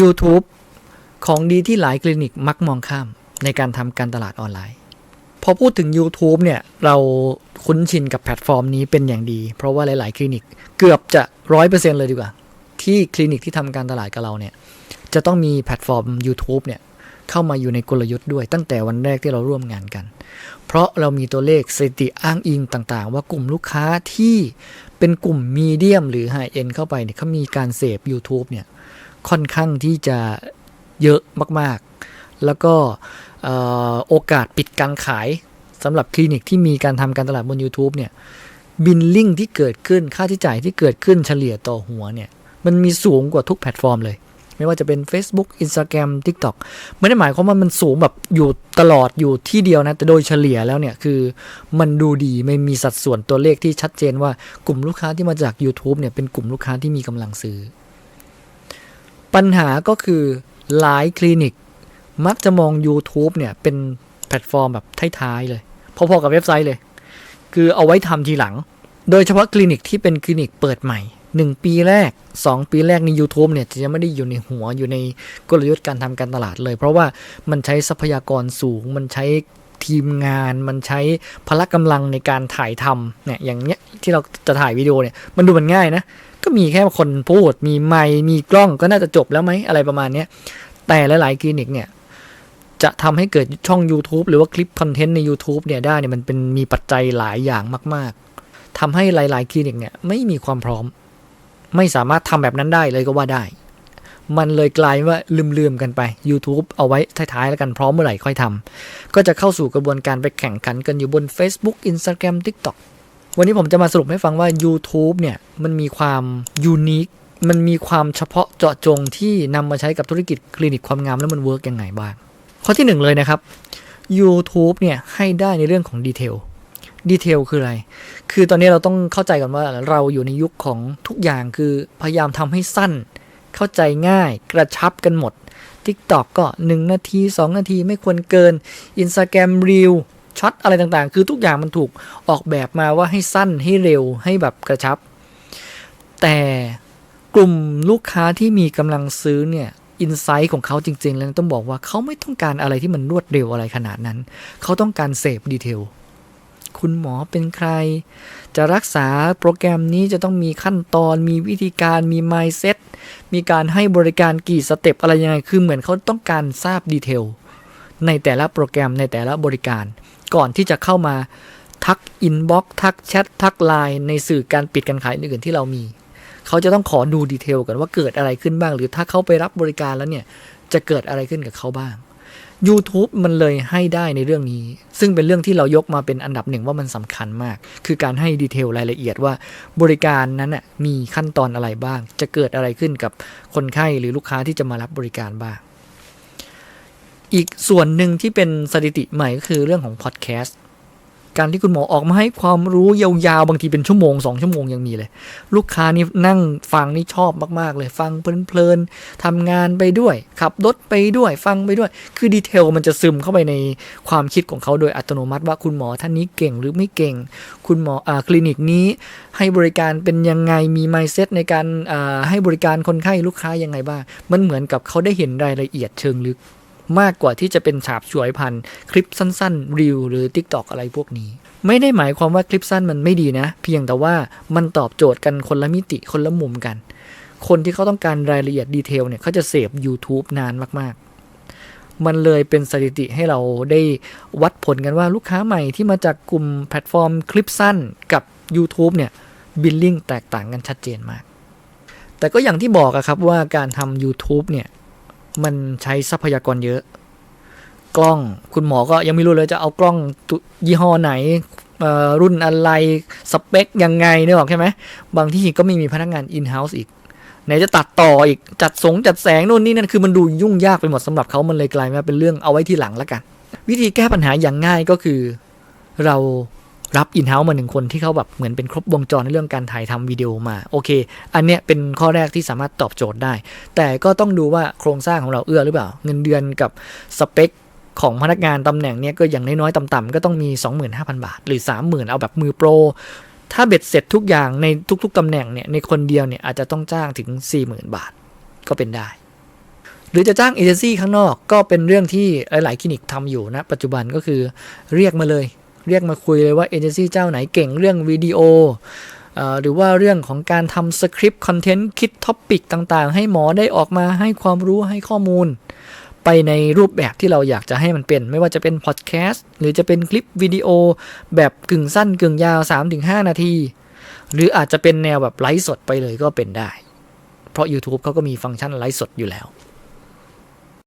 YouTube ของดีที่หลายคลินิกมักมองข้ามในการทำการตลาดออนไลน์ พอพูดถึง YouTube เนี่ย เราคุ้นชินกับแพลตฟอร์มนี้เป็นอย่างดี เพราะว่าหลาย ๆ คลินิกเกือบจะร้อยเปอร์เซ็นเลยดีกว่า ที่คลินิกที่ทำการตลาดกับเราเนี่ย จะต้องมีแพลตฟอร์ม YouTube เนี่ย เข้ามาอยู่ในกลยุทธ์ด้วย ตั้งแต่วันแรกที่เราร่วมงานกัน เพราะเรามีตัวเลขสถิติอ้างอิงต่าง ๆ ว่ากลุ่มลูกค้าที่เป็นกลุ่มมีเดียมหรือไฮเอ็นเข้าไปเนี่ยเขามีการเสพ YouTube เนี่ย ค่อนข้างที่จะเยอะมากๆ แล้วก็โอกาสปิดการขายสำหรับคลินิกที่มีการทำการตลาดบน YouTube เนี่ยบินลิงที่เกิดขึ้นค่าใช้จ่ายที่เกิดขึ้นเฉลี่ยต่อหัวเนี่ยมันมีสูงกว่าทุกแพลตฟอร์มเลย ไม่ว่าจะเป็น Facebook Instagram TikTok ไม่ได้หมายความว่ามันสูงแบบอยู่ตลอดอยู่ที่เดียวนะ แต่โดยเฉลี่ยแล้วเนี่ยคือมันดูดีไม่มีสัดส่วนตัวเลขที่ชัดเจนว่ากลุ่มลูกค้าที่มาจาก YouTube เนี่ยเป็นกลุ่มลูกค้าที่มีกำลังซื้อ ปัญหาก็คือหลายคลินิก มักจะมอง YouTube เนี่ย เป็นแพลตฟอร์มแบบท้ายๆเลย พอๆกับเว็บไซต์เลย คือเอาไว้ทำทีหลัง โดยเฉพาะคลินิกที่เป็นคลินิกเปิดใหม่ 1 ปีแรก 2 ปีแรกใน YouTube เนี่ย จะยังไม่ได้อยู่ในหัวอยู่ในกลยุทธ์การทำการตลาดเลย เพราะว่ามันใช้ทรัพยากรสูง มันใช้ ทีมงาน มันใช้พละกำลังในการถ่ายทำเนี่ยอย่างเนี้ยที่เราจะถ่ายวิดีโอเนี่ยมันดูมันง่ายนะ ก็มีแค่คนพูด มีไมค์มีกล้องก็น่าจะจบแล้วไหมอะไรประมาณเนี้ยแต่หลายๆคลินิกเนี่ยจะทำให้เกิดช่อง YouTube หรือว่าคลิปคอนเทนต์ใน YouTube เนี่ยได้เนี่ยมันเป็นมีปัจจัยหลายอย่างมาก ๆทำให้หลาย ๆ คลินิกเนี่ยไม่มีความพร้อม ไม่สามารถทำแบบนั้นได้เลยก็ว่าได้ มันเลยกลายว่าลืมๆกันไป YouTube เอาไว้ท้ายๆแล้วกันพร้อมเมื่อไหร่ค่อยทำก็จะเข้าสู่กระบวนการไปแข่งขันกันอยู่บน Facebook Instagram TikTok วันนี้ผมจะมาสรุปให้ฟังว่า YouTube เนี่ยมันมีความยูนิคมันมีความเฉพาะเจาะจงที่นำมาใช้กับธุรกิจคลินิกความงามแล้วมันเวิร์กยังไงบ้าง ข้อที่หนึ่งเลยนะครับ YouTube เนี่ยให้ได้ในเรื่องของดีเทลดีเทลคืออะไร คือตอนนี้เราต้องเข้าใจกันว่าเราอยู่ในยุคของทุกอย่างคือพยายามทำให้สั้น เข้าใจง่ายกระชับกันหมด TikTok ก็ 1 นาที 2 นาทีไม่ควรเกิน Instagram Reel ช็อตอะไรต่างๆ คือทุกอย่างมันถูกออกแบบมาว่าให้สั้นให้เร็วให้แบบกระชับ แต่กลุ่มลูกค้าที่มีกำลังซื้อเนี่ยอินไซต์ของเขาจริง ๆ แล้วต้องบอกว่าเขาไม่ต้องการอะไรที่มันรวดเร็วอะไรขนาดนั้น เขาต้องการเสพดีเทลคุณหมอเป็นใคร จะรักษาโปรแกรมนี้จะต้องมีขั้นตอนมีวิธีการมี mindset มีการให้บริการกี่สเต็ปอะไรยังไง คือเหมือนเขาต้องการทราบดีเทลในแต่ละโปรแกรมในแต่ละบริการ ก่อนที่จะเข้ามาทักอินบ็อกทักแชททักไลน์ในสื่อการปิดการขายอื่นๆที่เรามี เขาจะต้องขอดูดีเทลกันว่าเกิดอะไรขึ้นบ้าง หรือถ้าเขาไปรับบริการแล้วเนี่ยจะเกิดอะไรขึ้นกับเขาบ้าง YouTube มันเลยให้ได้ในเรื่องนี้ ซึ่งเป็นเรื่องที่เรายกมาเป็นอันดับหนึ่งว่ามันสำคัญมาก คือการให้ดีเทลรายละเอียดว่าบริการนั้นน่ะมีขั้นตอนอะไรบ้าง จะเกิดอะไรขึ้นกับคนไข้หรือลูกค้าที่จะมารับบริการบ้าง อีกส่วนหนึ่งที่เป็นสถิติใหม่ก็คือเรื่องของพอดแคสต์ การที่คุณหมอออกมาให้ความรู้ยาวๆ บางทีเป็นชั่วโมงสองชั่วโมงยังมีเลย ลูกค้านี่นั่งฟังนี่ชอบมากๆ เลย ฟังเพลินๆทำงานไปด้วย ขับรถไปด้วย ฟังไปด้วย คือดีเทลมันจะซึมเข้าไปในความคิดของเขาโดยอัตโนมัติว่าคุณหมอท่านนี้เก่งหรือไม่เก่ง คุณหมออคลินิกนี้ให้บริการเป็นยังไงมีไมเซ็ตในการให้บริการคนไข้ลูกค้ายังไงบ้างมันเหมือนกับเขาได้เห็นรายละเอียดเชิงลึก มากกว่าที่จะเป็นฉาบฉวยพันคลิปสั้นๆรีวหรือ TikTok อะไรพวกนี้ ไม่ได้หมายความว่าคลิปสั้นมันไม่ดีนะ เพียงแต่ว่ามันตอบโจทย์กันคนละมิติคนละมุมกัน คนที่เขาต้องการรายละเอียดดีเทลเนี่ยเขาจะเสพ YouTube นานมากๆ มันเลยเป็นสถิติให้เราได้วัดผลกันว่าลูกค้าใหม่ที่มาจากกลุ่มแพลตฟอร์มคลิปสั้นกับ YouTube เนี่ยบิลลิ่งแตกต่างกันชัดเจนมากแต่ก็อย่างที่บอกอะครับว่าการทำ YouTube เนี่ย มันใช้ทรัพยากรเยอะ กล้องคุณหมอก็ยังไม่รู้เลยจะเอากล้องยี่ห้อไหนรุ่นอะไรสเปคยังไงเนี่ยหรอกใช่ไหมบางที่ก็ไม่มีพนักงาน in-house อีกไหนจะตัดต่ออีกจัดสงจัดแสงนู่นนี่นั่นคือมันดูยุ่งยากไปหมดสำหรับเขามันเลยกลายมาเป็นเรื่องเอาไว้ที่หลังแล้วกัน วิธีแก้ปัญหาอย่างง่ายก็คือ เรา รับอินเฮ้าส์มาหนึ่งคนที่เขาแบบเหมือนเป็นครบวงจรในเรื่องการถ่ายทำวิดีโอมาโอเค อันเนี้ยเป็นข้อแรกที่สามารถตอบโจทย์ได้ แต่ก็ต้องดูว่าโครงสร้างของเราเอื้อหรือเปล่า เงินเดือนกับสเปคของพนักงานตำแหน่งเนี้ยก็อย่างน้อยๆต่ำๆก็ต้องมี 25,000 บาท หรือ 30,000 เอาแบบมือโปร ถ้าเบ็ดเสร็จทุกอย่างในทุกๆตำแหน่งเนี่ยในคนเดียวเนี่ยอาจจะต้องจ้างถึง 40,000 บาทก็เป็นได้ หรือจะจ้างเอเจนซี่ข้างนอกก็เป็นเรื่องที่หลายๆคลินิกทำอยู่นะปัจจุบันก็คือเรียกมาเลย เรียกมาคุยเลยว่าเอเจนซี่เจ้าไหนเก่งเรื่องวิดีโอหรือว่าเรื่องของการทำสคริปต์คอนเทนต์คิดท็อปิกต่างๆ ให้หมอได้ออกมาให้ความรู้ให้ข้อมูล ไปในรูปแบบที่เราอยากจะให้มันเป็น ไม่ว่าจะเป็นพอดแคสต์หรือจะเป็นคลิปวิดีโอแบบกึ่งสั้นกึ่งยาว 3-5 นาที หรืออาจจะเป็นแนวแบบไลฟ์สดไปเลยก็เป็นได้ เพราะ YouTube เขาก็มีฟังก์ชันไลฟ์สดอยู่แล้ว